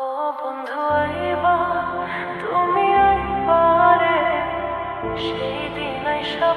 বন্ধু সেই দিন আইসা